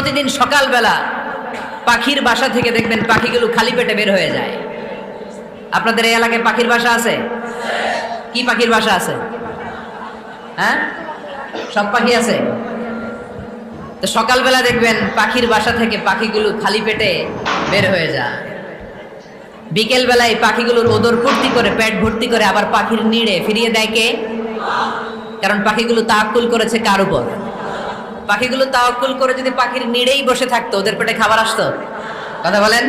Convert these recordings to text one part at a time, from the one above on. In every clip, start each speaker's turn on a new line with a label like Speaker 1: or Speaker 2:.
Speaker 1: প্রতিদিন সকালবেলা পাখির বাসা থেকে দেখবেন পাখিগুলো খালি পেটে বের হয়ে যায়। আপনাদের এই এলাকায় পাখির বাসা আছে? কি পাখির বাসা আছে? হ্যাঁ? সব পাখি আছে? তো সকালবেলা দেখবেন পাখির বাসা থেকে পাখিগুলো খালি পেটে বের হয়ে যায়। বিকেল বেলায় পাখিগুলোর ওদর ফুর্তি করে, পেট ভর্তি করে আবার পাখির নিড়ে ফিরিয়ে দেয় কে? কারণ পাখিগুলো তাকুল করেছে কার উপর? পাখিগুলো তাওকুল করে যদি পাখির নিড়েই বসে থাকতো, ওদের পেটে খাবার আসতো? কথা বলেন?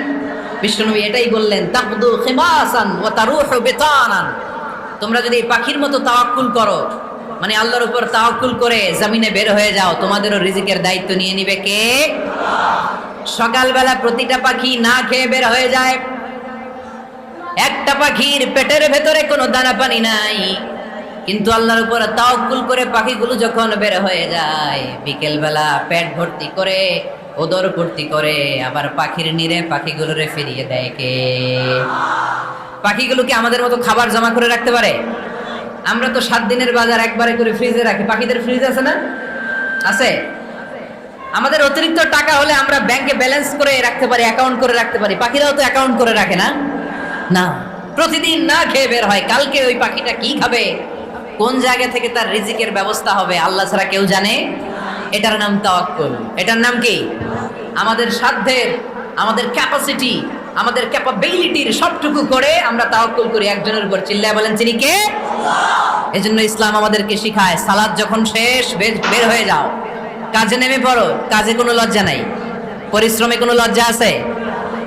Speaker 1: বিষ্ণুনবী এটাই বললেন তাকদু খিমাসান ওয়া তারুহু বিতানান। তোমরা যদি পাখির মতো তাওয়াক্কুল করো মানে আল্লাহর উপর তাওয়াক্কুল করে জমিনে বের হয়ে যাও, তোমাদেরও রিজিকের দায়িত্ব নিয়ে নিবে কে? সকালবেলা প্রতিটা পাখি না খেয়ে বের হয়ে যায়। একটা পাখির পেটের ভেতরে কোনো দানা পানি নাই। কিন্তু আল্লাহর উপর তাওকুল করে পাখিগুলো যখন বের হয়ে যায় বিকেল বেলা পেট ভর্তি করে, ওদর ভর্তি করে, আবার পাখির নিরে পাখিগুলোরে ফিরিয়ে দেয় কে? পাখিগুলো কি আমাদের মতো খাবার জমা করে রাখতে পারে? আমরা তো সাত দিনের বাজার একবারে করে ফ্রিজে রাখি। পাখিদের ফ্রিজ আছে না? আছে। আমাদের অতিরিক্ত টাকা হলে আমরা ব্যাংকে ব্যালেন্স করে রাখতে পারি, অ্যাকাউন্ট করে রাখতে পারি। পাখিরাও তো অ্যাকাউন্ট করে রাখে না? না। প্রতিদিন না খেয়ে বের হয়। কালকে ওই পাখিটা কি খাবে? কোন জায়গা থেকে তার রিজিকের ব্যবস্থা হবে আল্লাহ ছাড়া কেউ জানে? এটার নাম তাওয়াক্কুল। এটার নাম কি? আমাদের সাধ্যের আমাদের ক্যাপাসিটি আমাদের ক্যাপাবিলিটির সবটুকু করে আমরা তাওয়াক্কুল করি, একজনের উপর চিল্লায় বলেন, চিনি কে? এজন্য ইসলাম আমাদেরকে শিখায়, সালাদ যখন শেষ, বের- হয়ে যাও। কাজে নেমে পড়ো, কাজে কোনো লজ্জা নাই। পরিশ্রমে কোনো লজ্জা আছে?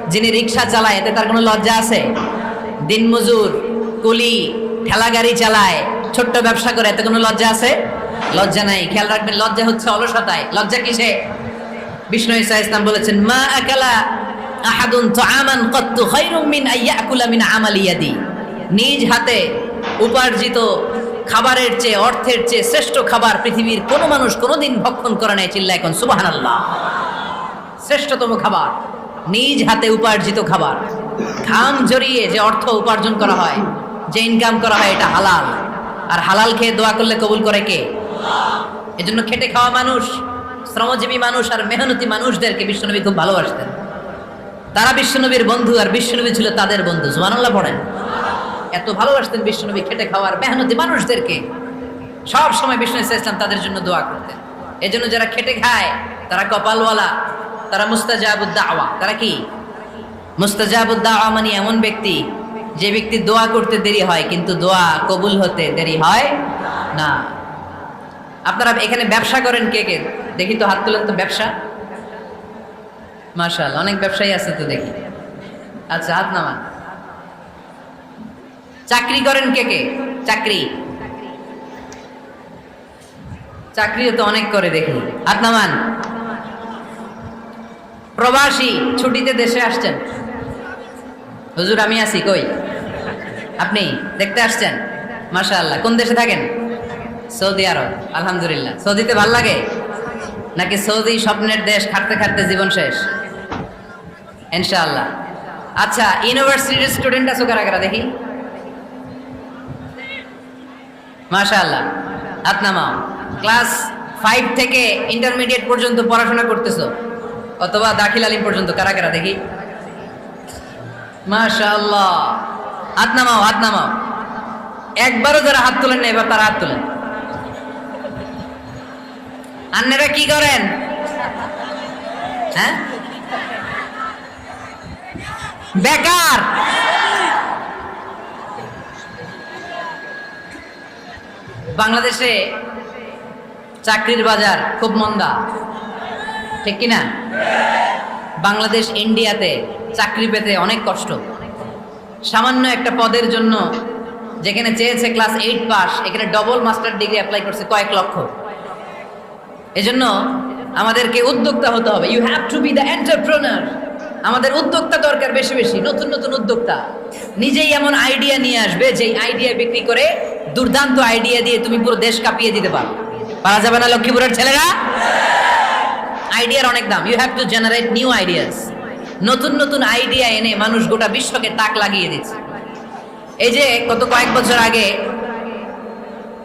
Speaker 1: যিনি রিক্সা চালায়, এতে তার কোনো লজ্জা আছে? দিনমজুর, কুলি ঠেলা গাড়ি চালায় ছোট্ট ব্যবসা করে, এতে কোনো লজ্জা আছে? লজ্জা নাই, খেয়াল রাখবেন, লজ্জা হচ্ছে অলসতায়। লজ্জা কিসে? বিষ্ণু ইসা ইসলাম বলেছেন, মা আকালা আহাদুন তাআমান কত্তু খায়রুম মিন আইয়াকুলা মিন আমালি ইয়াদি। নিজ হাতে উপার্জিত খাবারের চেয়ে, অর্থের চেয়ে শ্রেষ্ঠ খাবার পৃথিবীর কোনো মানুষ কোনোদিন ভক্ষণ করে নাই চিল্লা এখন সুবহানাল্লাহ। শ্রেষ্ঠতম খাবার, নিজ হাতে উপার্জিত খাবার। ঘাম জড়িয়ে যে অর্থ উপার্জন করা হয়, যে ইনকাম করা হয়, এটা হালাল। আর হালাল খেয়ে দোয়া করলে কবুল করে কে? এজন্য খেটে খাওয়া মানুষ, শ্রমজীবী মানুষ আর মেহনতি মানুষদেরকে বিশ্বনবী খুব ভালোবাসতেন। তারা বিশ্বনবীর বন্ধু আর বিশ্বনবী ছিল তাদের বন্ধু জুমানুল্লাহ পড়েন। এত ভালোবাসতেন বিশ্বনবী খেটে খাওয়ার মেহনতি মানুষদেরকে। সব সময় ইসা ইসলাম তাদের জন্য দোয়া করতেন। এজন্য যারা খেটে খায়, তারা কপালওয়ালা, তারা মুস্তাজাবুদ্দাওয়া তারা কি? মুস্তাজাবুদ্দাওয়া মানে এমন ব্যক্তি যে ব্যক্তি দোয়া করতে দেরি হয়, কিন্তু দোয়া কবুল হতে দেরি হয় না। আপনারা এখানে ব্যবসা করেন কে কে? দেখি তো হাত তুলেন তো ব্যবসা। মার্শাল অনেক ব্যবসায়ী আছে তো দেখি। আচ্ছা হাত নামান। চাকরি করেন কে কে? চাকরি। চাকরিও তো অনেক করে দেখি। হাত নামান। প্রবাসী, ছুটিতে দেশে আসছেন। হুজুর, আমি আছি, কই? আপনি দেখতে আসছেন? মাশা আল্লাহ কোন দেশে থাকেন? Saudi Arab. আলহামদুলিল্লাহ। সৌদিতে ভালো লাগে? নাকি সৌদি স্বপ্নের দেশ খাটতে খাটতে জীবন শেষ? ইনশাআল্লাহ। আচ্ছা ইউনিভার্সিটির স্টুডেন্ট আছো কারা কারা? দেখি। মাশা আল্লাহ নামাও। ক্লাস ফাইভ থেকে ইন্টারমিডিয়েট পর্যন্ত পড়াশোনা করতেছো? অথবা দাখিল আলিম পর্যন্ত, কারা কারা? দেখি। মাশা আল্লাহ হাত নামাও হাত নামাও। একবারও যারা হাত তোলেন না, এবার তারা হাত তোলেন। আন্নারা কি করেন? হ্যাঁ? বেকার। বাংলাদেশে চাকরির বাজার খুব মন্দা। ঠিক কিনা? বাংলাদেশ, ইন্ডিয়াতে চাকরি পেতে অনেক কষ্ট। সামান্য একটা পদের জন্য যেখানে চেয়েছে ক্লাস এইট পাস এখানে ডবল মাস্টার ডিগ্রি অ্যাপ্লাই করছে কয়েক লক্ষ। এজন্য আমাদেরকে উদ্যোক্তা হতে হবে। You have to be the entrepreneur আমাদের উদ্যোক্তা দরকার বেশি বেশি, নতুন নতুন উদ্যোক্তা। নিজেই এমন আইডিয়া নিয়ে আসবে, যেই আইডিয়া বিক্রি করে দুর্দান্ত আইডিয়া দিয়ে তুমি পুরো দেশ কাঁপিয়ে দিতে পারো। পারা যাবে না লক্ষ্মীপুরের ছেলেরা? আইডিয়ার অনেক দাম। You have to generate new ideas নতুন নতুন আইডিয়া এনে মানুষ গোটা বিশ্বকে তাক লাগিয়ে দিচ্ছে এই যে গত কয়েক বছর আগে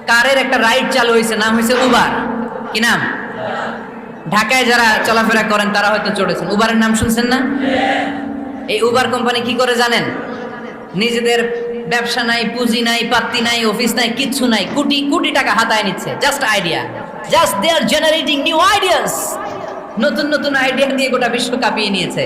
Speaker 1: কারের একটা রাইড চালু হয়েছে, নাম হয়েছে উবার কি নাম? ঢাকায় যারা চলাফেরা করেন, তারা হয়তো চড়েছেন। উবারের নাম শুনছেন না? এই উবার কোম্পানি কি করে জানেন? নিজেদের ব্যবসা নাই, পুঁজি নাই, পাত্তি নাই অফিস নাই, কিচ্ছু নাই, কোটি কোটি টাকা হাতায় নিচ্ছে। Just idea just they are generating new ideas নতুন নতুন আইডিয়া দিয়ে গোটা বিশ্ব কাঁপিয়ে নিয়েছে।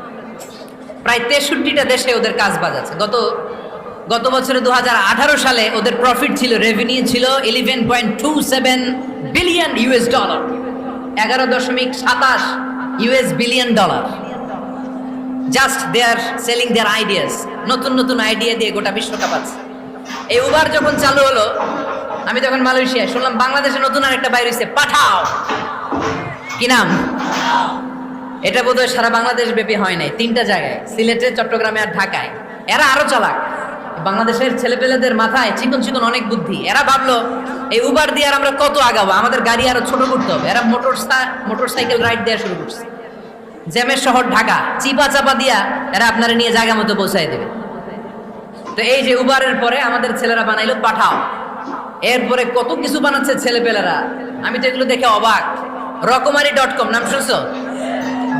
Speaker 1: প্রায় তেষট্টিটা দেশে ওদের কাজ বাজ আছে। গত গত বছরে দুহাজার আঠারো সালে ওদের প্রফিট ছিল রেভিনিউ ছিল eleven point two seven billion US dollar এগারো দশমিক সাতাশ US billion dollar just they are selling their ideas নতুন নতুন আইডিয়া দিয়ে গোটা বিশ্বকাপ আছে। এই উবার যখন চালু হলো, আমি তখন মালয়েশিয়ায় শুনলাম, বাংলাদেশে নতুন আর একটা বাইর পাঠাও। কি নাম? এটা বোধহয় সারা বাংলাদেশ ব্যাপী হয় নাই। তিনটা জায়গায়, সিলেটে, চট্টগ্রামে আর ঢাকায়। এরা আরও চালাক। বাংলাদেশের ছেলেপেলেদের মাথায় চিকন চিকন অনেক বুদ্ধি। এরা ভাবলো, এই উবার দিয়ে আর আমরা কত আগাবো? আমাদের গাড়ি আরও ছোট করতে হবে। এরা মোটর মোটর সাইকেল রাইড দেওয়া শুরু করছে। জ্যামের শহর ঢাকা। চিপা চাপা দিয়া এরা আপনারা নিয়ে জায়গা মতো পৌঁছায় দেবে। তো এই যে উবারের পরে আমাদের ছেলেরা বানাইলো পাঠাও। এরপরে কত কিছু বানাচ্ছে ছেলেপেলেরা। আমি তো এগুলো দেখে অবাক। রকমারি ডট কম, নাম শুনছো?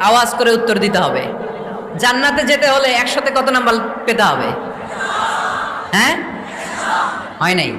Speaker 1: আওয়াজ করে উত্তর দিতে হবে। জান্নাতে যেতে হলে একসাথে কত নাম্বার পেতে হবে? হ্যাঁ? হয় নাই।